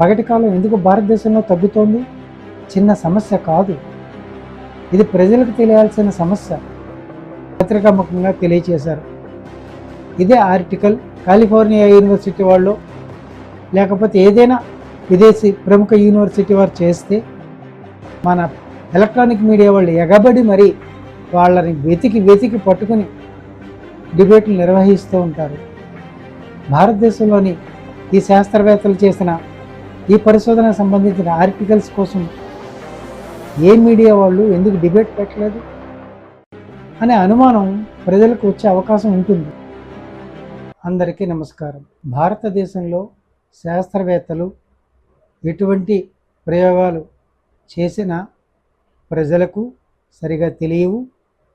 పగటి కాలం ఎందుకు భారతదేశంలో తగ్గుతోంది? చిన్న సమస్య కాదు. ఇది ప్రజలకు తెలియాల్సిన సమస్య. పత్రికాముఖంగా తెలియచేశారు. ఇదే ఆర్టికల్ కాలిఫోర్నియా యూనివర్సిటీ వాళ్ళు లేకపోతే ఏదైనా విదేశీ ప్రముఖ యూనివర్సిటీ వారు చేస్తే మన ఎలక్ట్రానిక్ మీడియా వాళ్ళు ఎగబడి మరి వాళ్ళని వెతికి వెతికి పట్టుకుని డిబేట్లు నిర్వహిస్తూ ఉంటారు. భారతదేశంలోని ఈ శాస్త్రవేత్తలు చేసిన ఈ పరిశోధనకు సంబంధించిన ఆర్టికల్స్ కోసం ఏ మీడియా వాళ్ళు ఎందుకు డిబేట్ పెట్టలేదు అనే అనుమానం ప్రజలకు వచ్చే అవకాశం ఉంటుంది. అందరికీ నమస్కారం. భారతదేశంలో శాస్త్రవేత్తలు ఎటువంటి ప్రయోగాలు చేసినా ప్రజలకు సరిగా తెలియవు.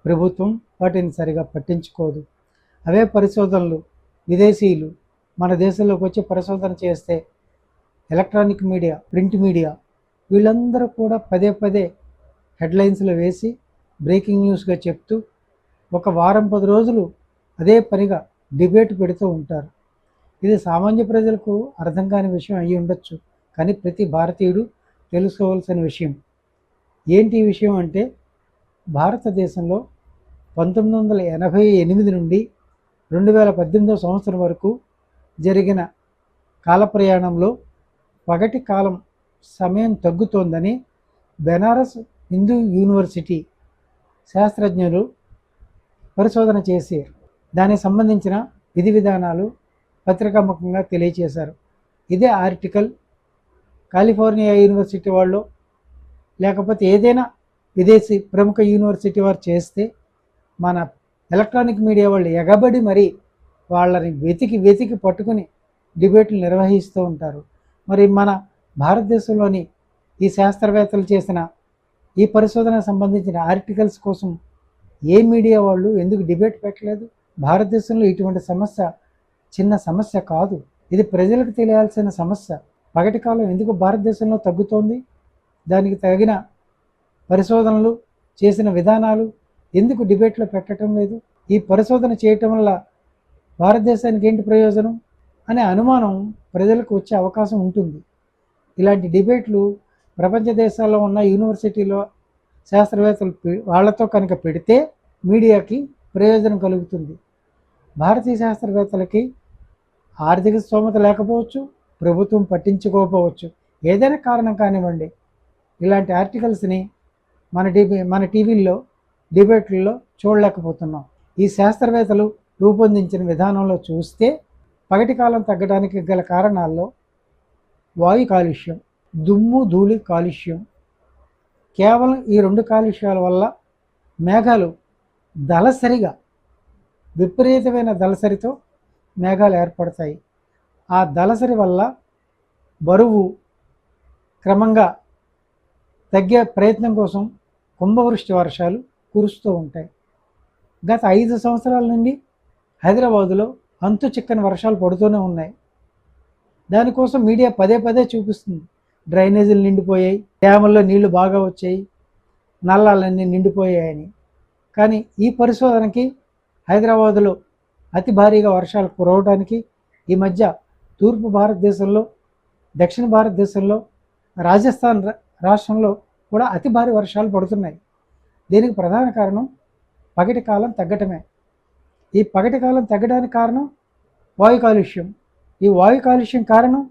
ప్రభుత్వం వాటిని సరిగా పట్టించుకోదు. అవే పరిశోధనలు. విదేశీయులు మన దేశంలోకి వచ్చి పరిశోధన చేస్తే ఎలక్ట్రానిక్ మీడియా ప్రింట్ మీడియా వీళ్ళందరూ కూడా పదే పదే హెడ్లైన్స్లో వేసి బ్రేకింగ్ న్యూస్గా చెప్తూ ఒక వారం పది రోజులు అదే పనిగా డిబేట్ పెడుతూ ఉంటారు. ఇది సామాన్య ప్రజలకు అర్థం కాని విషయం అయ్యి ఉండొచ్చు కానీ ప్రతి భారతీయుడు తెలుసుకోవాల్సిన విషయం. ఏంటి విషయం అంటే భారతదేశంలో పంతొమ్మిది వందల ఎనభై ఎనిమిది నుండి రెండు వేల పద్దెనిమిదవ సంవత్సరం వరకు జరిగిన కాల ప్రయాణంలో పగటి కాలం సమయం తగ్గుతోందని బెనారస్ హిందూ యూనివర్సిటీ శాస్త్రజ్ఞులు పరిశోధన చేసి దానికి సంబంధించిన విధి విధానాలు పత్రికాముఖంగా తెలియచేశారు ఇదే ఆర్టికల్ కాలిఫోర్నియా యూనివర్సిటీ వాళ్ళు లేకపోతే ఏదైనా విదేశీ ప్రముఖ యూనివర్సిటీ వారు చేస్తే మన ఎలక్ట్రానిక్ మీడియా వాళ్ళు ఎగబడి మరి వాళ్ళని వెతికి వెతికి పట్టుకుని డిబేట్లు నిర్వహిస్తూ ఉంటారు. మరి మన భారతదేశంలోని ఈ శాస్త్రవేత్తలు చేసిన ఈ పరిశోధనకు సంబంధించిన ఆర్టికల్స్ కోసం ఏ మీడియా వాళ్ళు ఎందుకు డిబేట్ పెట్టలేదు? భారతదేశంలో ఇటువంటి సమస్య చిన్న సమస్య కాదు. ఇది ప్రజలకు తెలియాల్సిన సమస్య. పగటి కాలం ఎందుకు భారతదేశంలో తగ్గుతోంది? దానికి తగిన పరిశోధనలు చేసిన విధానాలు ఎందుకు డిబేట్లో పెట్టడం లేదు? ఈ పరిశోధన చేయటం వల్ల భారతదేశానికి ఏంటి ప్రయోజనం? అనే అనుమానం ప్రజలకు వచ్చే అవకాశం ఉంటుంది. ఇలాంటి డిబేట్లు ప్రపంచ దేశాల్లో ఉన్న యూనివర్సిటీలో శాస్త్రవేత్తలు వాళ్ళతో కనుక పెడితే మీడియాకి ప్రయోజనం కలుగుతుంది. భారతీయ శాస్త్రవేత్తలకి ఆర్థిక స్తోమత లేకపోవచ్చు ప్రభుత్వం పట్టించుకోకపోవచ్చు. ఏదైనా కారణం కానివ్వండి ఇలాంటి ఆర్టికల్స్ని మన డిబే మన టీవీల్లో డిబేట్లలో చూడలేకపోతున్నాం. ఈ శాస్త్రవేత్తలు రూపొందించిన విధానంలో చూస్తే పగటి కాలం తగ్గడానికి గల కారణాల్లో వాయు కాలుష్యం దుమ్ము ధూళి కాలుష్యం. కేవలం ఈ రెండు కాలుష్యాల వల్ల మేఘాలు దళసరిగా విపరీతమైన దళసరితో మేఘాలు ఏర్పడతాయి. ఆ దళసరి వల్ల బరువు క్రమంగా తగ్గే ప్రయత్నం కోసం కుంభవృష్టి వర్షాలు కురుస్తూ ఉంటాయి. గత ఐదు సంవత్సరాల నుండి హైదరాబాదులో అంతు చిక్కని వర్షాలు పడుతూనే ఉన్నాయి. దానికోసం మీడియా పదే పదే చూపిస్తుంది. డ్రైనేజీలు నిండిపోయాయి. డ్యాముల్లో నీళ్ళు బాగా వచ్చాయి. నల్లాలన్నీ నిండిపోయాయని. కానీ ఈ పరిశోధనకి హైదరాబాదులో అతి భారీగా వర్షాలు కురవడానికి ఈ మధ్య తూర్పు భారతదేశంలో దక్షిణ భారతదేశంలో రాజస్థాన్ రాష్ట్రంలో కూడా అతి భారీ వర్షాలు పడుతున్నాయి. దీనికి ప్రధాన కారణం పగటి కాలం తగ్గటమే. ఈ పగటి కాలం తగ్గడానికి కారణం వాయు కాలుష్యం. ఈ వాయు కాలుష్యం కారణం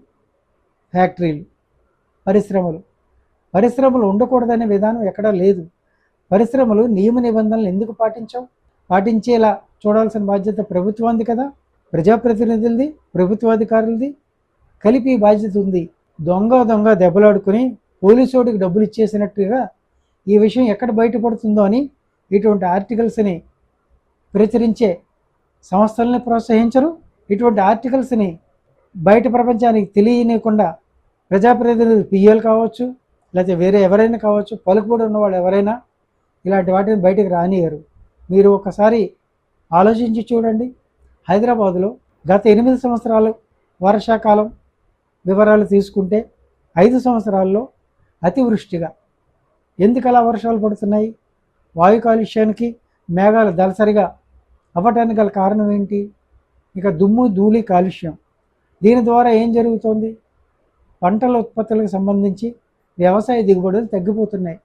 ఫ్యాక్టరీలు పరిశ్రమలు. పరిశ్రమలు ఉండకూడదనే విధానం ఎక్కడా లేదు. పరిశ్రమలు నియమ నిబంధనలు ఎందుకు పాటించవు? పాటించేలా చూడాల్సిన బాధ్యత ప్రభుత్వానికి కదా. ప్రజాప్రతినిధులది ప్రభుత్వాధికారులది. కలిపి బాధ్యత ఉంది. దొంగ దొంగ దెబ్బలాడుకుని పోలీసోడికి డబ్బులు ఇచ్చేసినట్టుగా ఈ విషయం ఎక్కడ బయటపడుతుందో అని ఇటువంటి ఆర్టికల్స్ని ప్రచురించే సంస్థల్ని ప్రోత్సహించరు. ఇటువంటి ఆర్టికల్స్ని బయట ప్రపంచానికి తెలియనియకుండా ప్రజాప్రతినిధులు పిఎల్ కావచ్చు లేకపోతే వేరే ఎవరైనా కావచ్చు పలుకుబడి ఉన్నవాళ్ళు ఎవరైనా ఇలాంటి వాటిని బయటకు రానియరు మీరు ఒకసారి ఆలోచించి చూడండి. హైదరాబాదులో గత ఎనిమిది సంవత్సరాలు వర్షాకాలం వివరాలు తీసుకుంటే ఐదు సంవత్సరాల్లో అతివృష్టిగా. ఎందుకు అలా వర్షాలు పడుతున్నాయి? వాయు కాలుష్యానికి మేఘాలు దళసరిగా అవ్వటానికి గల కారణం ఏంటి? ఇక దుమ్ము ధూళి కాలుష్యం. దీని ద్వారా ఏం జరుగుతోంది? పంటల ఉత్పత్తులకు సంబంధించి వ్యవసాయ దిగుబడులు తగ్గిపోతున్నాయి.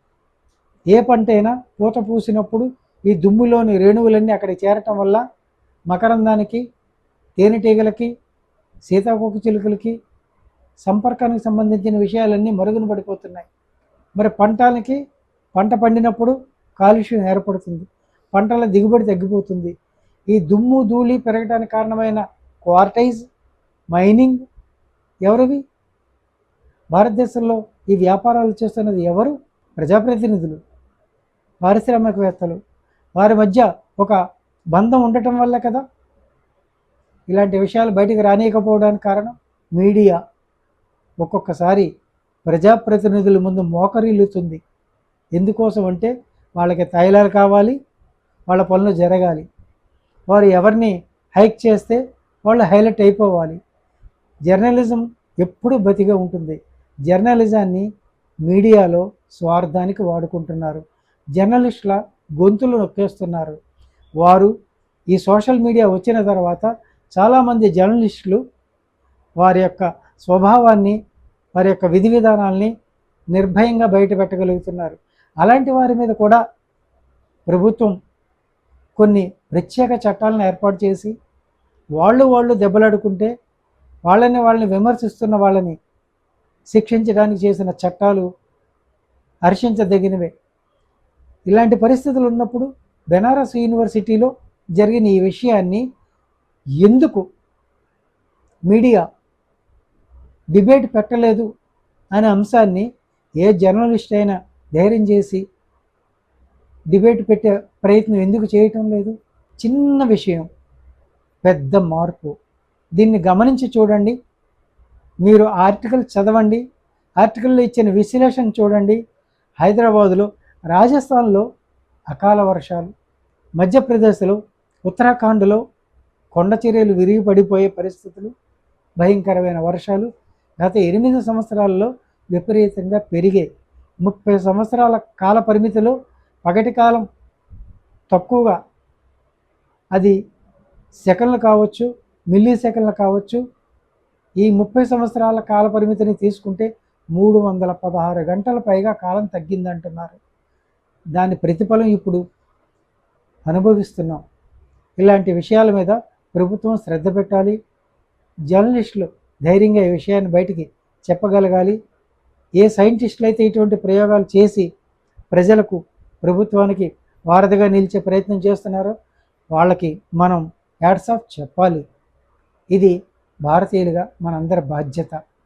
ఏ పంట అయినా పూత పూసినప్పుడు ఈ దుమ్ములోని రేణువులన్నీ అక్కడ చేరటం వల్ల మకరందానికి తేనెటీగలకి సీతాకోక చిలుకలకి సంపర్కానికి సంబంధించిన విషయాలన్నీ మరుగున పడిపోతున్నాయి. మరి పంటలకి పంట పండినప్పుడు కాలుష్యం ఏర్పడుతుంది. పంటల దిగుబడి తగ్గిపోతుంది. ఈ దుమ్ము ధూళి పెరగడానికి కారణమైన క్వార్టైజ్ మైనింగ్ ఎవరివి? భారతదేశంలో ఈ వ్యాపారాలు చేస్తున్నది ఎవరు? ప్రజాప్రతినిధులు పారిశ్రామికవేత్తలు. వారి మధ్య ఒక బంధం ఉండటం వల్ల కదా? ఇలాంటి విషయాలు బయటికి రానియకపోవడానికి కారణం మీడియా. ఒక్కొక్కసారి ప్రజాప్రతినిధుల ముందు మోకరిల్లుతుంది. ఎందుకోసం అంటే వాళ్ళకి తైలాలు కావాలి వాళ్ళ పనులు జరగాలి. వారు ఎవరిని హైక్ చేస్తే వాళ్ళు హైలైట్ అయిపోవాలి. జర్నలిజం ఎప్పుడూ బతిగా ఉంటుంది. జర్నలిజాన్ని మీడియాలో స్వార్థానికి వాడుకుంటున్నారు. జర్నలిస్టుల గొంతులు నొక్కేస్తున్నారు. వారు ఈ సోషల్ మీడియా వచ్చిన తర్వాత చాలామంది జర్నలిస్టులు వారి యొక్క స్వభావాన్ని వారి యొక్క విధి విధానాల్ని నిర్భయంగా బయట పెట్టగలుగుతున్నారు అలాంటి వారి మీద కూడా ప్రభుత్వం కొన్ని ప్రత్యేక చట్టాలను ఏర్పాటు చేసి వాళ్ళు వాళ్ళు దెబ్బలాడుకుంటే వాళ్ళని వాళ్ళని విమర్శిస్తున్న వాళ్ళని శిక్షించడానికి చేసిన చట్టాలు హర్షించదగినవే. ఇలాంటి పరిస్థితులు ఉన్నప్పుడు బెనారస్ యూనివర్సిటీలో జరిగిన ఈ విషయాన్ని ఎందుకు మీడియా డిబేట్ పెట్టలేదు అనే అంశాన్ని ఏ జర్నలిస్ట్ అయినా ధైర్యం చేసి డిబేట్ పెట్టే ప్రయత్నం ఎందుకు చేయటం లేదు? చిన్న విషయం పెద్ద మార్పు. దీన్ని గమనించి చూడండి. మీరు ఆర్టికల్ చదవండి. ఆర్టికల్లో ఇచ్చిన విశ్లేషణ చూడండి. హైదరాబాదులో రాజస్థాన్లో అకాల వర్షాలు. మధ్యప్రదేశ్లో ఉత్తరాఖండ్లో కొండ చర్యలు విరిగి పడిపోయే పరిస్థితులు భయంకరమైన వర్షాలు గత ఎనిమిది సంవత్సరాల్లో విపరీతంగా పెరిగాయి. ముప్పై సంవత్సరాల కాల పరిమితిలో పగటి కాలం తక్కువగా అది సెకండ్లు కావచ్చు మిల్లీ సెకండ్లు కావచ్చు ఈ ముప్పై సంవత్సరాల కాల పరిమితిని తీసుకుంటే మూడు వందల పదహారు గంటల పైగా కాలం తగ్గిందంటున్నారు. దాని ప్రతిఫలం ఇప్పుడు అనుభవిస్తున్నాం. ఇలాంటి విషయాల మీద ప్రభుత్వం శ్రద్ధ పెట్టాలి. జర్నలిస్టులు ధైర్యంగా ఈ విషయాన్ని బయటికి చెప్పగలగాలి. ఏ సైంటిస్టులు అయితే ఇటువంటి ప్రయోగాలు చేసి ప్రజలకు ప్రభుత్వానికి వారధిగా నిలిచే ప్రయత్నం చేస్తున్నారో. వాళ్ళకి మనం యాడ్స్ ఆఫ్ చెప్పాలి. ఇది భారతీయులుగా మనందరి బాధ్యత.